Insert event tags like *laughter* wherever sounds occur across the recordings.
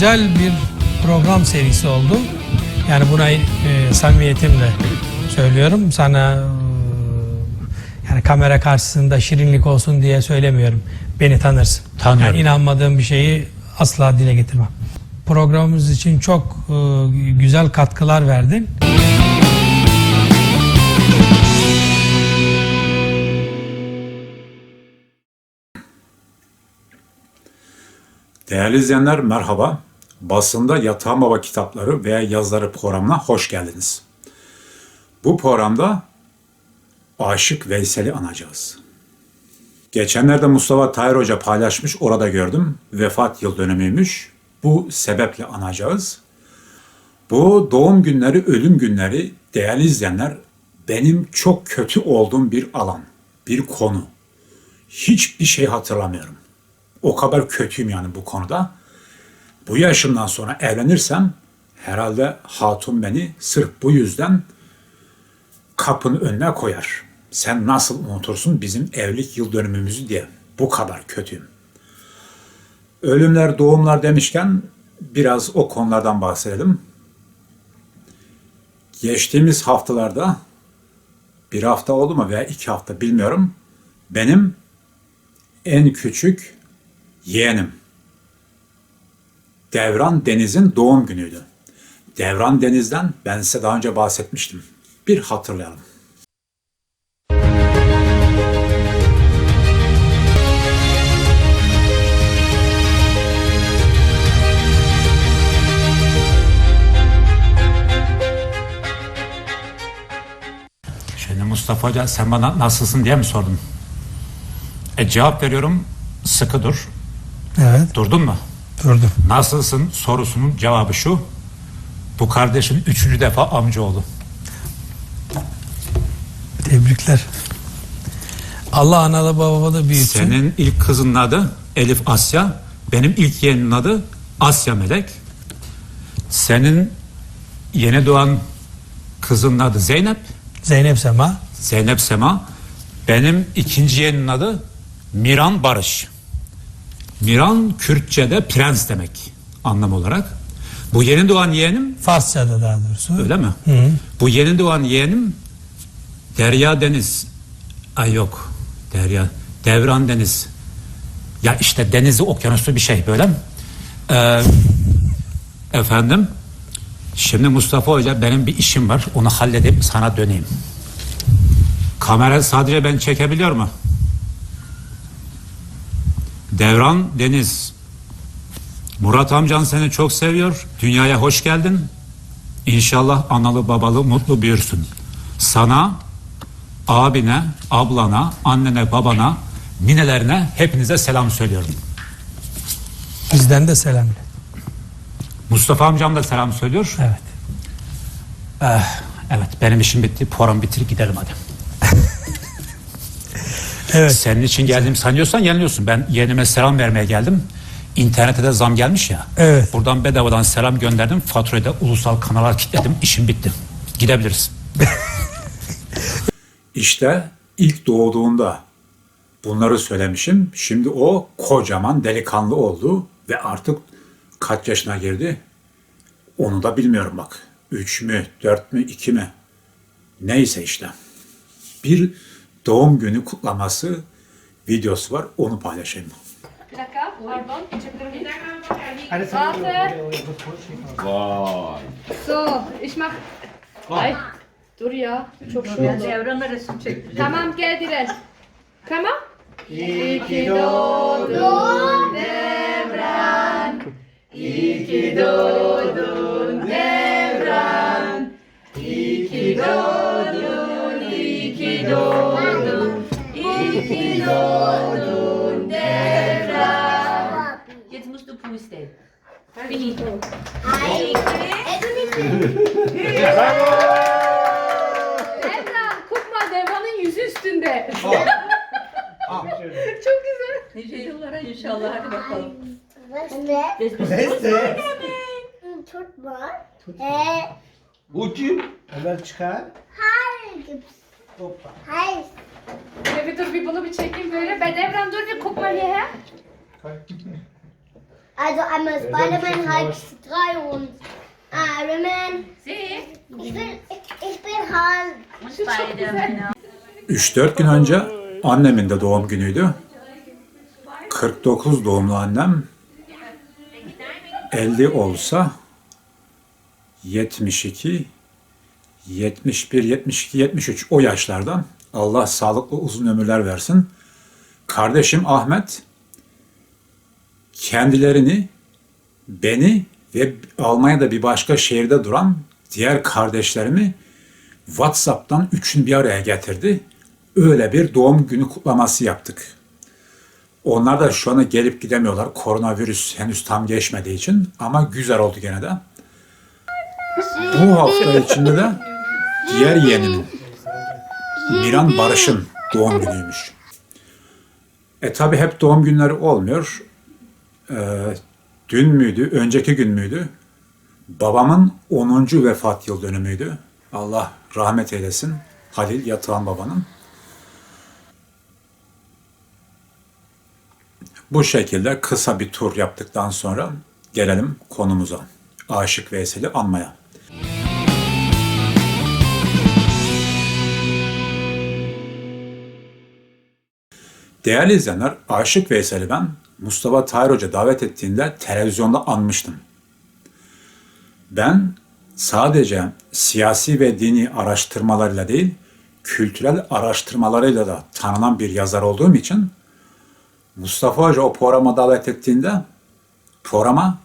güzel bir program serisi oldu. Yani buna e, samimiyetimle söylüyorum. Sana e, yani kamera karşısında şirinlik olsun diye söylemiyorum. Beni tanırsın. Tanıyorum. Yani inanmadığım bir şeyi asla dile getirmem. Programımız için çok e, güzel katkılar verdin. Değerli izleyenler merhaba. Basında Yatağın Baba kitapları veya yazıları programına hoş geldiniz. Bu programda Aşık Veysel'i anacağız. Geçenlerde Mustafa Tahir Hoca paylaşmış, orada gördüm. Vefat yıl dönümüymüş. Bu sebeple anacağız. Bu doğum günleri, ölüm günleri değerli izleyenler benim çok kötü olduğum bir alan, bir konu. Hiçbir şey hatırlamıyorum. O kadar kötüyüm yani bu konuda. Bu yaşımdan sonra evlenirsem herhalde hatun beni sırf bu yüzden kapının önüne koyar. Sen nasıl unutursun bizim evlilik yıl dönümümüzü diye. Bu kadar kötüyüm. Ölümler, doğumlar demişken biraz o konulardan bahsedelim. Geçtiğimiz haftalarda bir hafta oldu mu veya iki hafta bilmiyorum. Benim en küçük yeğenim Devran Deniz'in doğum günüydü. Devran Deniz'den ben size daha önce bahsetmiştim. Bir hatırlayalım. Şimdi Mustafa Hoca sen bana nasılsın diye mi sordun? E cevap veriyorum sıkı dur. Evet, Durdun mu? Durdum. Nasılsın sorusunun cevabı şu. Bu kardeşin üçüncü defa amcaoğlu. Tebrikler. Allah analı babada büyütsün. Senin ilk kızının adı Elif Asya. Benim ilk yeğenimin adı Asya Melek. Senin yeni doğan kızının adı Zeynep. Zeynep Sema. Zeynep Sema. Benim ikinci yeğenimin adı Miran Barış. Miran Kürtçe'de prens demek anlam olarak. Bu yeni doğan yeğenim Farsça'da daha doğrusu. öyle mi? Hı. Bu yeni doğan yeğenim Derya Deniz. Ay yok. Derya. Devran Deniz. Ya işte denizi okyanusu bir şey böyle. Ee, efendim. Şimdi Mustafa Hoca benim bir işim var. Onu halledip sana döneyim. Kamera sadece ben çekebiliyor mu? Devran Deniz. Murat amcan seni çok seviyor. Dünyaya hoş geldin. İnşallah analı babalı mutlu büyürsün. Sana, abine, ablana, annene, babana, ninelerine hepinize selam söylüyorum. Bizden de selam. Mustafa amcam da selam söylüyor. Evet. Eh, evet benim işim bitti. Program bitir gidelim hadi. Evet. Senin için geldiğimi sanıyorsan yanılıyorsun. Ben yeğenime selam vermeye geldim. İnternete de zam gelmiş ya. Evet. Buradan bedavadan selam gönderdim. Faturayı da ulusal kanala kilitledim. İşim bitti. Gidebiliriz. *laughs* İşte ilk doğduğunda bunları söylemişim. Şimdi o kocaman delikanlı oldu ve artık kaç yaşına girdi? Onu da bilmiyorum bak. Üç mü, dört mü, iki mi? Neyse işte. Bir doğum günü kutlaması videosu var. Onu paylaşayım. Bir dakika, pardon. Çöplerimi bir dakika. Hani Warte. So, ich mach... Ay, dur ya. Çok şey oldu. Devran'a resim çektireceğim. Tamam, gel Diren. Tamam. İyi ki doğdun Devran. İyi ki doğdun Devran. İyi ki doğdun, iyi ki doğdun. Ki doğdun Devran. Jetzt musst du pusten. Finito. Devran, guck mal, Devran'ın yüzü üstünde. *laughs* Çok güzel. Nice yıllara inşallah hadi bakalım. Beste. Beste. Tutma. He. Ucu. Hemen çıkar. Hayır. Hoppa. Hayır. Ya bir dur bir bunu bir çekeyim böyle. Ben Devran dur bir guck mal hierher. Also einmal Spider-Man, Hulk 3 und Iron Man. Sie? Ich bin, ich, ich bin Hulk. Und Spider-Man. 3-4 gün önce annemin de doğum günüydü. 49 doğumlu annem 50 olsa 72 71 72 73 o yaşlardan Allah sağlıklı uzun ömürler versin. Kardeşim Ahmet kendilerini beni ve Almanya'da bir başka şehirde duran diğer kardeşlerimi WhatsApp'tan üçün bir araya getirdi. Öyle bir doğum günü kutlaması yaptık. Onlar da şu anda gelip gidemiyorlar. Koronavirüs henüz tam geçmediği için ama güzel oldu gene de. Bu hafta içinde de diğer yeğenimin Miran Barış'ın doğum günüymüş. E tabi hep doğum günleri olmuyor. Ee, dün müydü, önceki gün müydü? Babamın 10. vefat yıl dönümüydü. Allah rahmet eylesin. Halil Yatağan babanın. Bu şekilde kısa bir tur yaptıktan sonra gelelim konumuza. Aşık Veysel'i anmaya. Değerli izleyenler, Aşık Veysel'i ben Mustafa Tahir Hoca davet ettiğinde televizyonda anmıştım. Ben sadece siyasi ve dini araştırmalarıyla değil, kültürel araştırmalarıyla da tanınan bir yazar olduğum için Mustafa Hoca o programa davet ettiğinde programa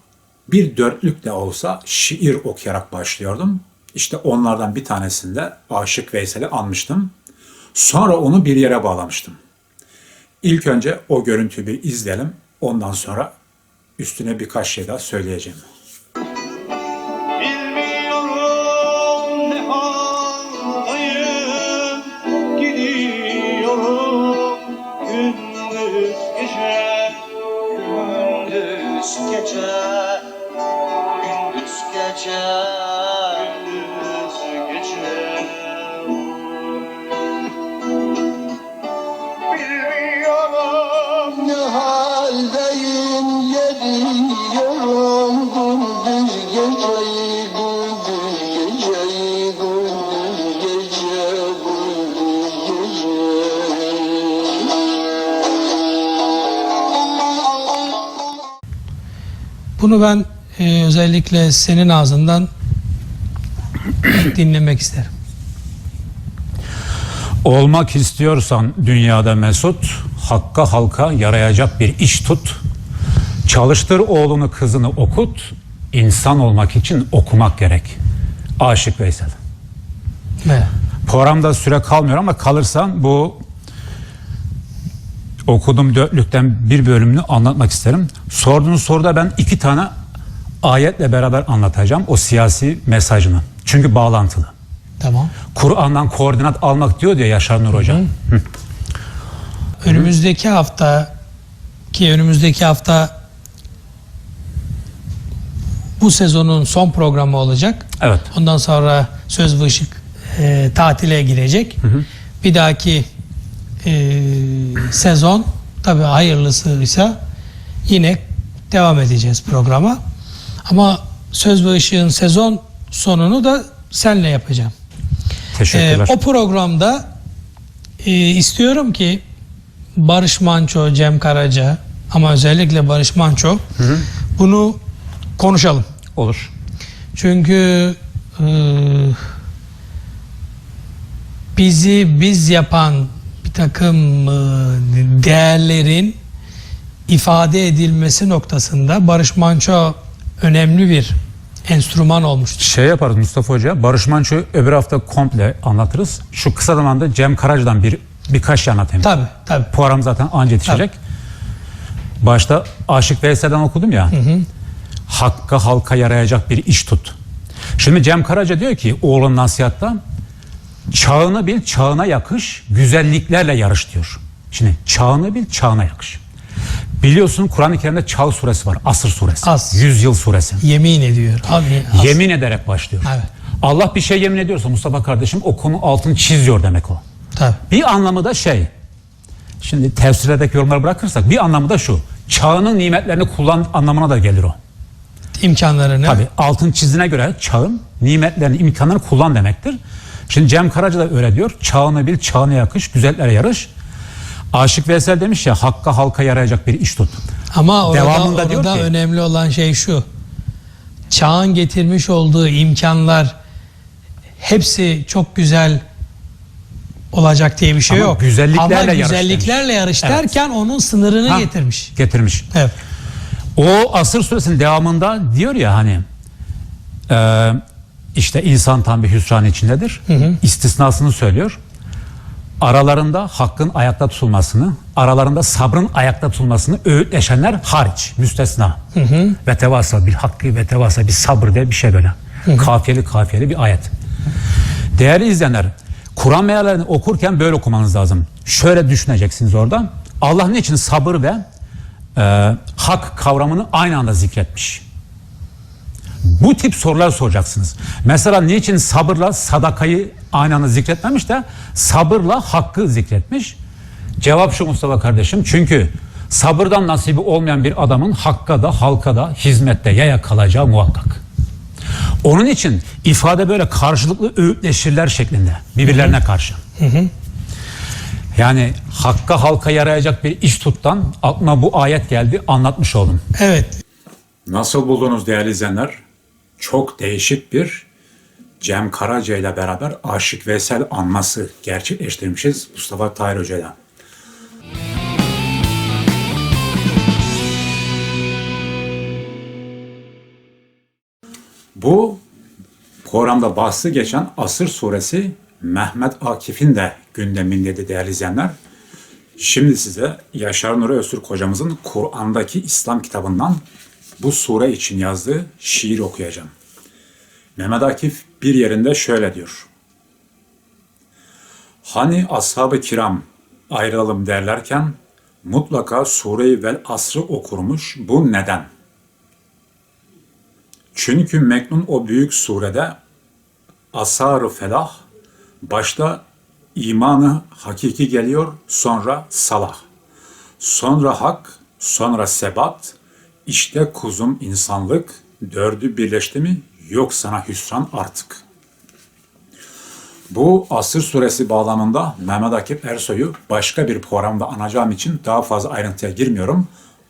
bir dörtlük de olsa şiir okuyarak başlıyordum. İşte onlardan bir tanesinde Aşık Veysel'i anmıştım. Sonra onu bir yere bağlamıştım. İlk önce o görüntüyü bir izleyelim. Ondan sonra üstüne birkaç şey daha söyleyeceğim. Bunu ben e, özellikle senin ağzından dinlemek isterim. Olmak istiyorsan dünyada mesut, hakka halka yarayacak bir iş tut. Çalıştır oğlunu kızını okut, insan olmak için okumak gerek. Aşık Veysel. Evet. Programda süre kalmıyor ama kalırsa bu okuduğum dörtlükten bir bölümünü anlatmak isterim. Sorduğunuz soruda ben iki tane ayetle beraber anlatacağım o siyasi mesajını. Çünkü bağlantılı. Tamam. Kur'an'dan koordinat almak diyor diye Yaşar Nur Hocam. Önümüzdeki hafta ki önümüzdeki hafta bu sezonun son programı olacak. Evet. Ondan sonra Söz ve Işık e, tatile girecek. Bir dahaki e, sezon tabii hayırlısıysa yine devam edeceğiz programa. Ama Söz ve Işık'ın sezon sonunu da senle yapacağım. Teşekkürler. Ee, o programda e, istiyorum ki Barış Manço, Cem Karaca ama özellikle Barış Manço bunu konuşalım. Olur. Çünkü e, bizi biz yapan bir takım e, değerlerin ifade edilmesi noktasında Barış Manço önemli bir enstrüman olmuştur. Şey yaparız Mustafa Hoca. Barış Manço'yu öbür hafta komple anlatırız. Şu kısa zamanda Cem Karaca'dan bir birkaç şey anlatayım. Tabii tabii. Program zaten anca yetişecek. Başta Aşık Veysel'den okudum ya. Hakka halka yarayacak bir iş tut. Şimdi Cem Karaca diyor ki oğlun nasihatta çağını bil çağına yakış güzelliklerle yarış diyor. Şimdi çağını bil çağına yakış. Biliyorsun Kur'an-ı Kerim'de Çağ suresi var. Asır suresi. As. Yüzyıl suresi. Yemin ediyor. Abi, as- Yemin ederek başlıyor. Evet. Allah bir şey yemin ediyorsa Mustafa kardeşim o konu altını çiziyor demek o. Tabii. Bir anlamı da şey. Şimdi tefsirdeki yorumları bırakırsak bir anlamı da şu. çağının nimetlerini kullan anlamına da gelir o. İmkanlarını. Tabii altın çizine göre çağın nimetlerini, imkanlarını kullan demektir. Şimdi Cem Karaca da öyle diyor. Çağını bil, çağına yakış, güzellere yarış. Aşık Veysel demiş ya hakka halka yarayacak bir iş tut. Ama orada, Devamında diyor orada ki- önemli olan şey şu. Çağın getirmiş olduğu imkanlar hepsi çok güzel olacak diye bir şey Ama yok. güzelliklerle Ama yarış güzelliklerle yarış Evet. derken onun sınırını Ha, getirmiş. Getirmiş. Evet. O asır suresinin devamında diyor ya hani e, işte insan tam bir hüsran içindedir. İstisnasını söylüyor. Aralarında hakkın ayakta tutulmasını, aralarında sabrın ayakta tutulmasını öğütleşenler hariç, müstesna. Ve tevasa bil hakkı ve tevasa bir sabır diye bir şey böyle. Kafiyeli kafiyeli bir ayet. Değerli izleyenler, Kur'an meallerini okurken böyle okumanız lazım. Şöyle düşüneceksiniz orada. Allah niçin sabır ve e, hak kavramını aynı anda zikretmiş? Bu tip sorular soracaksınız. Mesela niçin sabırla sadakayı aynı anda zikretmemiş de sabırla hakkı zikretmiş? Cevap şu Mustafa kardeşim. Çünkü sabırdan nasibi olmayan bir adamın hakka da halka da hizmette yaya kalacağı muhakkak. Onun için ifade böyle karşılıklı öğütleşirler şeklinde birbirlerine karşı. Yani hakka halka yarayacak bir iş tuttan aklıma bu ayet geldi anlatmış oldum. Evet. Nasıl buldunuz değerli izleyenler? Çok değişik bir Cem Karaca ile beraber Aşık Veysel anması gerçekleştirmişiz Mustafa Tahir Hoca ile. Bu programda bahsi geçen Asır suresi Mehmet Akif'in de gündemindeydi değerli izleyenler. Şimdi size Yaşar Nuri Öztürk hocamızın Kur'an'daki İslam kitabından bu sure için yazdığı şiir okuyacağım. Mehmet Akif bir yerinde şöyle diyor. Hani ashab-ı kiram ayrılalım derlerken mutlaka sureyi vel asrı okurmuş. Bu neden? Çünkü Meknun o büyük surede asar-ı felah başta imanı hakiki geliyor sonra salah. Sonra hak, sonra sebat, işte kuzum insanlık, dördü birleşti mi yok sana hüsran artık. Bu Asır suresi bağlamında Mehmet Akif Ersoy'u başka bir programda anacağım için daha fazla ayrıntıya girmiyorum.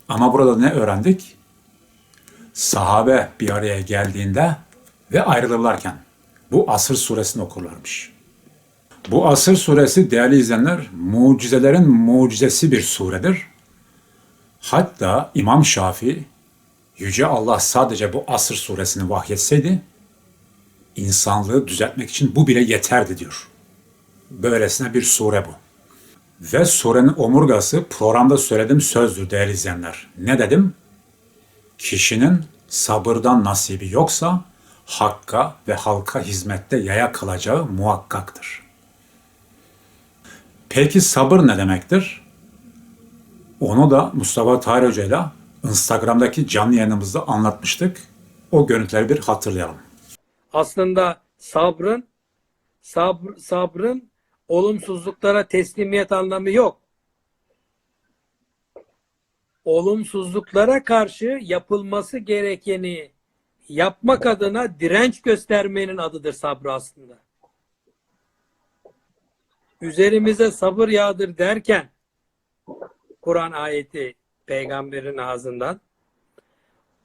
Ama burada ne öğrendik? Sahabe bir araya geldiğinde ve ayrılırlarken bu Asır suresini okurlarmış. Bu Asır suresi değerli izleyenler mucizelerin mucizesi bir suredir. Hatta İmam Şafii Yüce Allah sadece bu Asır suresini vahyetseydi insanlığı düzeltmek için bu bile yeterdi diyor. Böylesine bir sure bu. Ve surenin omurgası programda söylediğim sözdür değerli izleyenler. Ne dedim? Kişinin sabırdan nasibi yoksa hakka ve halka hizmette yaya kalacağı muhakkaktır. Peki sabır ne demektir? Onu da Mustafa Tahir Hoca ile Instagram'daki canlı yayınımızda anlatmıştık. O görüntüleri bir hatırlayalım. aslında sabrın sabr, sabrın olumsuzluklara teslimiyet anlamı yok. Olumsuzluklara karşı yapılması gerekeni yapmak adına direnç göstermenin adıdır sabrı aslında. Üzerimize sabır yağdır derken Kur'an ayeti peygamberin ağzından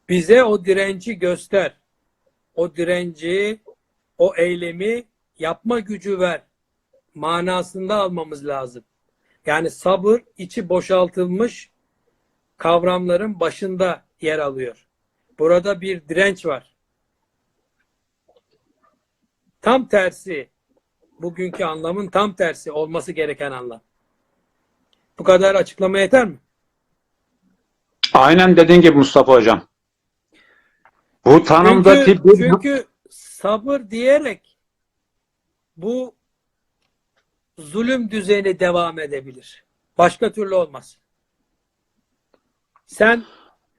bize o direnci göster o direnci, o eylemi yapma gücü ver manasında almamız lazım. Yani sabır içi boşaltılmış kavramların başında yer alıyor. Burada bir direnç var. Tam tersi, bugünkü anlamın tam tersi olması gereken anlam. Bu kadar açıklama yeter mi? Aynen dediğin gibi Mustafa Hocam. Bu tanımdaki Çünkü, çünkü sabır diyerek bu zulüm düzeni devam edebilir. Başka türlü olmaz. Sen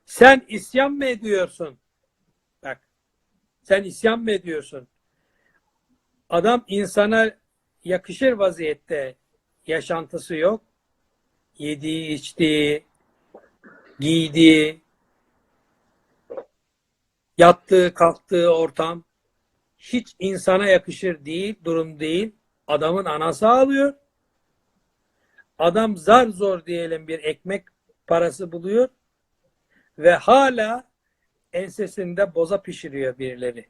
sen isyan mı ediyorsun? Bak. Sen isyan mı ediyorsun? Adam insana yakışır vaziyette yaşantısı yok. Yediği, içtiği, giydiği, yattığı, kalktığı ortam hiç insana yakışır değil, durum değil. Adamın anası ağlıyor. Adam zar zor diyelim bir ekmek parası buluyor ve hala ensesinde boza pişiriyor birileri.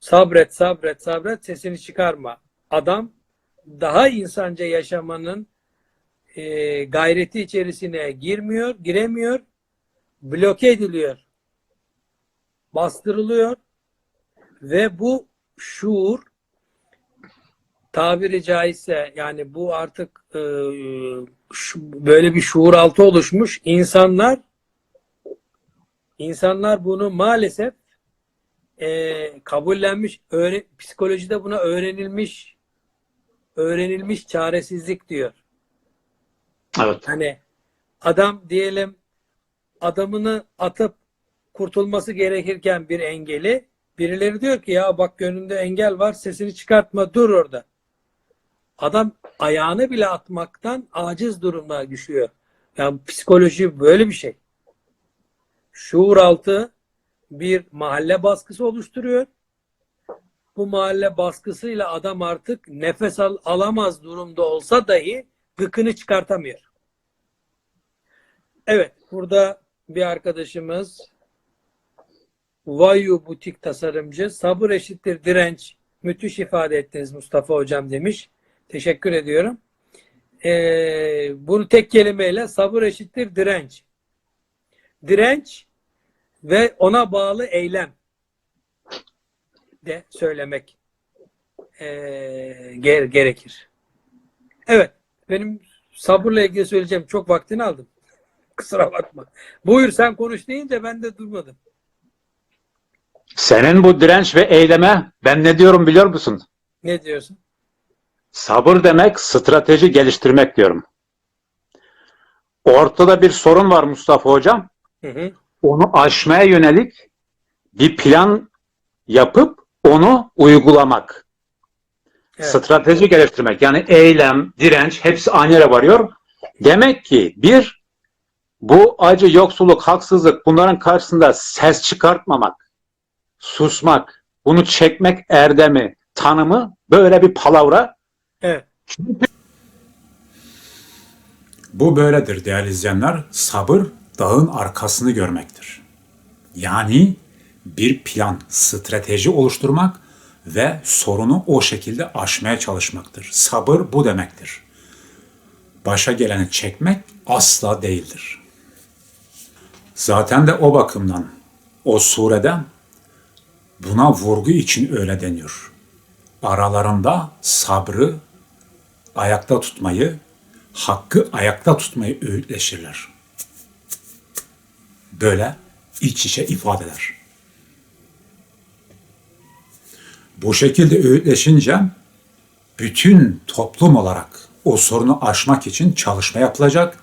Sabret, sabret, sabret, sesini çıkarma. Adam daha insanca yaşamanın e, gayreti içerisine girmiyor, giremiyor, bloke ediliyor, bastırılıyor ve bu şuur tabiri caizse yani bu artık e, şu- böyle bir şuur altı oluşmuş insanlar insanlar bunu maalesef e, kabullenmiş öğre, psikolojide buna öğrenilmiş öğrenilmiş çaresizlik diyor. Evet. Hani adam diyelim adamını atıp kurtulması gerekirken bir engeli birileri diyor ki ya bak gönlünde engel var sesini çıkartma dur orada. Adam ayağını bile atmaktan aciz durumuna düşüyor. Yani psikoloji böyle bir şey. Şuur altı bir mahalle baskısı oluşturuyor. Bu mahalle baskısıyla adam artık nefes al, alamaz durumda olsa dahi gıkını çıkartamıyor. Evet, burada bir arkadaşımız Vayu Butik tasarımcı sabır eşittir direnç. Müthiş ifade ettiniz Mustafa Hocam demiş. Teşekkür ediyorum. Ee, bunu tek kelimeyle sabır eşittir direnç. Direnç ve ona bağlı eylem de söylemek ger- gerekir. Evet, benim sabırla ilgili söyleyeceğim çok vaktini aldım. Kusura bakma. Buyur sen konuş deyince ben de durmadım. Senin bu direnç ve eyleme ben ne diyorum biliyor musun? Ne diyorsun? Sabır demek strateji geliştirmek diyorum. Ortada bir sorun var Mustafa Hocam. Hı hı. Onu aşmaya yönelik bir plan yapıp onu uygulamak. Evet. Strateji geliştirmek. Yani eylem, direnç hepsi aynı yere varıyor. Demek ki bir, bu acı, yoksulluk, haksızlık bunların karşısında ses çıkartmamak, susmak, bunu çekmek erdemi, tanımı böyle bir palavra. Evet. Bu böyledir değerli izleyenler. Sabır dağın arkasını görmektir. Yani bir plan, strateji oluşturmak ve sorunu o şekilde aşmaya çalışmaktır. Sabır bu demektir. Başa geleni çekmek asla değildir. Zaten de o bakımdan o surede buna vurgu için öyle deniyor. Aralarında sabrı ayakta tutmayı, hakkı ayakta tutmayı öğütleşirler. Böyle iç içe ifadeler. Bu şekilde öğütleşince bütün toplum olarak o sorunu aşmak için çalışma yapılacak,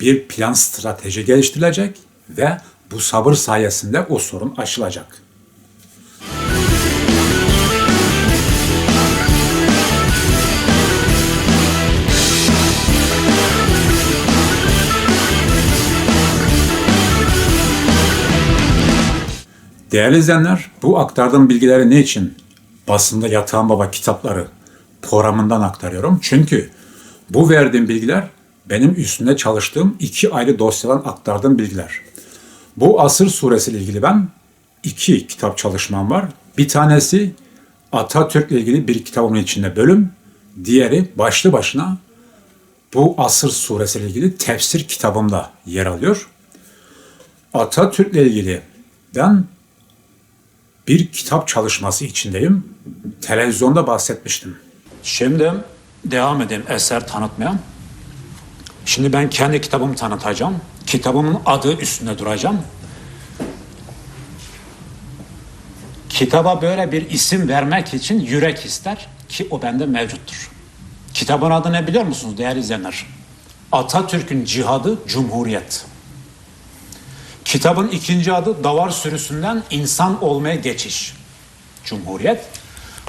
bir plan strateji geliştirilecek ve bu sabır sayesinde o sorun aşılacak. Değerli izleyenler, bu aktardığım bilgileri ne için basında Yatağan Baba kitapları programından aktarıyorum? Çünkü bu verdiğim bilgiler benim üstünde çalıştığım iki ayrı dosyadan aktardığım bilgiler. Bu Asır suresi ilgili ben iki kitap çalışmam var. Bir tanesi Atatürk'le ilgili bir kitabımın içinde bölüm. Diğeri başlı başına bu Asır suresi ilgili tefsir kitabımda yer alıyor. Atatürk'le ilgili ben bir kitap çalışması içindeyim. Televizyonda bahsetmiştim. Şimdi devam edeyim eser tanıtmaya. Şimdi ben kendi kitabımı tanıtacağım. Kitabımın adı üstünde duracağım. Kitaba böyle bir isim vermek için yürek ister ki o bende mevcuttur. Kitabın adı ne biliyor musunuz değerli izleyenler? Atatürk'ün cihadı Cumhuriyet. Kitabın ikinci adı Davar sürüsünden insan olmaya geçiş. Cumhuriyet.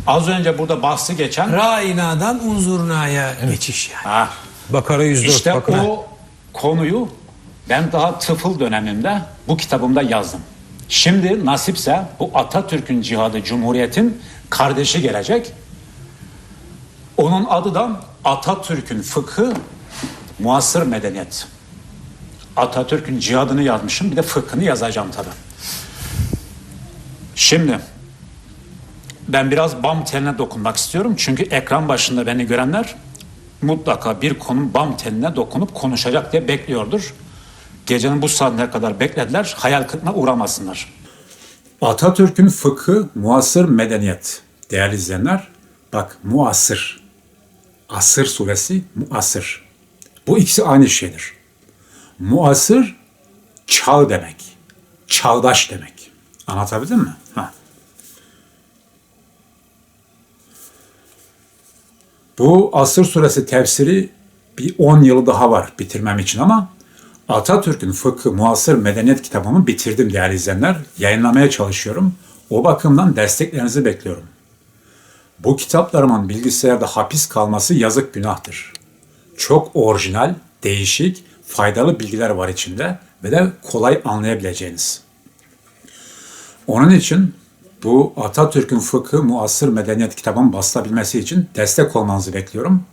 Az önce burada bahsi geçen Ra'inadan unzurnaya geçiş yani. ha, Bakara 104. işte bakın. o konuyu Ben daha tıfıl dönemimde bu kitabımda yazdım. Şimdi nasipse bu Atatürk'ün cihadı Cumhuriyet'in kardeşi gelecek. Onun adı da Atatürk'ün fıkhı muasır medeniyet. Atatürk'ün cihadını yazmışım bir de fıkhını yazacağım tabi. Şimdi ben biraz BAM teline dokunmak istiyorum. Çünkü ekran başında beni görenler mutlaka bir konu BAM teline dokunup konuşacak diye bekliyordur. Gecenin bu saatine kadar beklediler. Hayal kırıklığına uğramasınlar. Atatürk'ün fıkhı muasır medeniyet. Değerli izleyenler, bak muasır. Asır suresi muasır. Bu ikisi aynı şeydir. Muasır çağ demek. Çağdaş demek. Anlatabildim mi? Ha. Bu Asır suresi tefsiri bir 10 yılı daha var bitirmem için ama Atatürk'ün Fıkhı Muasır Medeniyet kitabımı bitirdim değerli izleyenler. Yayınlamaya çalışıyorum. O bakımdan desteklerinizi bekliyorum. Bu kitaplarımın bilgisayarda hapis kalması yazık günahtır. Çok orijinal, değişik, faydalı bilgiler var içinde ve de kolay anlayabileceğiniz. Onun için bu Atatürk'ün Fıkhı Muasır Medeniyet kitabının basılabilmesi için destek olmanızı bekliyorum.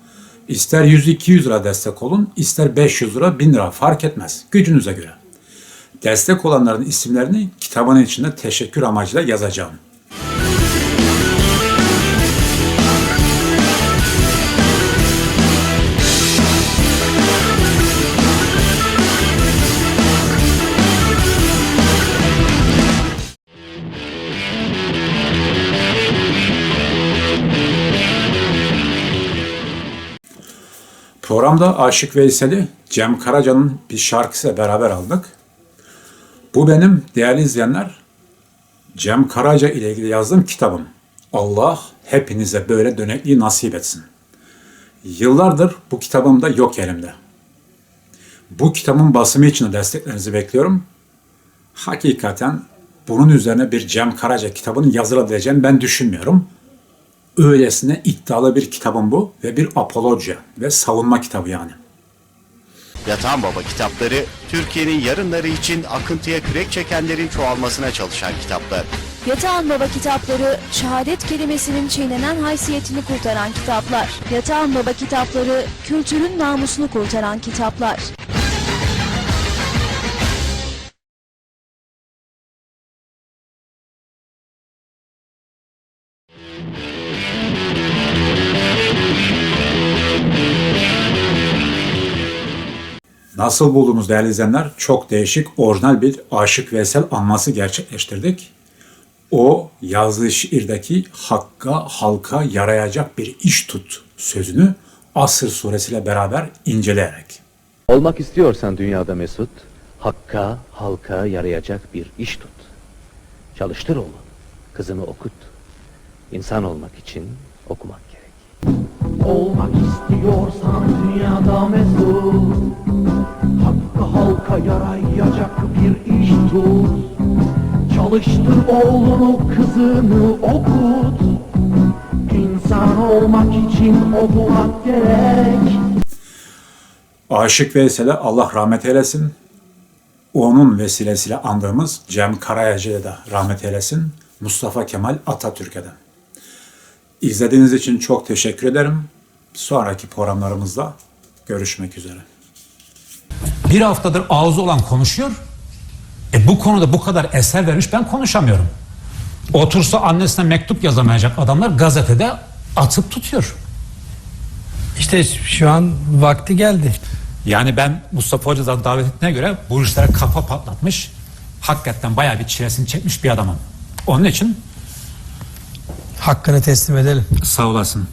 İster 100-200 lira destek olun, ister 500 lira, 1000 lira fark etmez. Gücünüze göre. Destek olanların isimlerini kitabın içinde teşekkür amacıyla yazacağım. Programda Aşık Veysel'i Cem Karaca'nın bir şarkısıyla beraber aldık. Bu benim değerli izleyenler Cem Karaca ile ilgili yazdığım kitabım. Allah hepinize böyle dönekliği nasip etsin. Yıllardır bu kitabım da yok elimde. Bu kitabın basımı için de desteklerinizi bekliyorum. Hakikaten bunun üzerine bir Cem Karaca kitabının yazılabileceğini ben düşünmüyorum. Öylesine iddialı bir kitabım bu ve bir apoloja ve savunma kitabı yani. Yatan Baba kitapları, Türkiye'nin yarınları için akıntıya kürek çekenlerin çoğalmasına çalışan kitaplar. Yatağan Baba kitapları, şehadet kelimesinin çiğnenen haysiyetini kurtaran kitaplar. Yatağan Baba kitapları, kültürün namusunu kurtaran kitaplar. Nasıl buldunuz değerli izleyenler? Çok değişik, orijinal bir Aşık Veysel anması gerçekleştirdik. O yazdığı şiirdeki hakka, halka yarayacak bir iş tut sözünü Asır suresiyle beraber inceleyerek. Olmak istiyorsan dünyada mesut, hakka, halka yarayacak bir iş tut. Çalıştır oğlum, kızını okut. İnsan olmak için okumak gerek. Olmak istiyorsan dünyada mesut halka yarayacak bir iş tut Çalıştır oğlunu kızını okut İnsan olmak için okumak gerek Aşık Veysel'e Allah rahmet eylesin. Onun vesilesiyle andığımız Cem Karayacı'ya da rahmet eylesin. Mustafa Kemal Atatürk'e. İzlediğiniz için çok teşekkür ederim. Sonraki programlarımızda görüşmek üzere. Bir haftadır ağzı olan konuşuyor. E bu konuda bu kadar eser vermiş ben konuşamıyorum. Otursa annesine mektup yazamayacak adamlar gazetede atıp tutuyor. İşte şu an vakti geldi. Yani ben Mustafa Hoca'dan davet ettiğine göre bu işlere kafa patlatmış. Hakikaten bayağı bir çilesini çekmiş bir adamım. Onun için Hakkını teslim edelim. sağ olasın.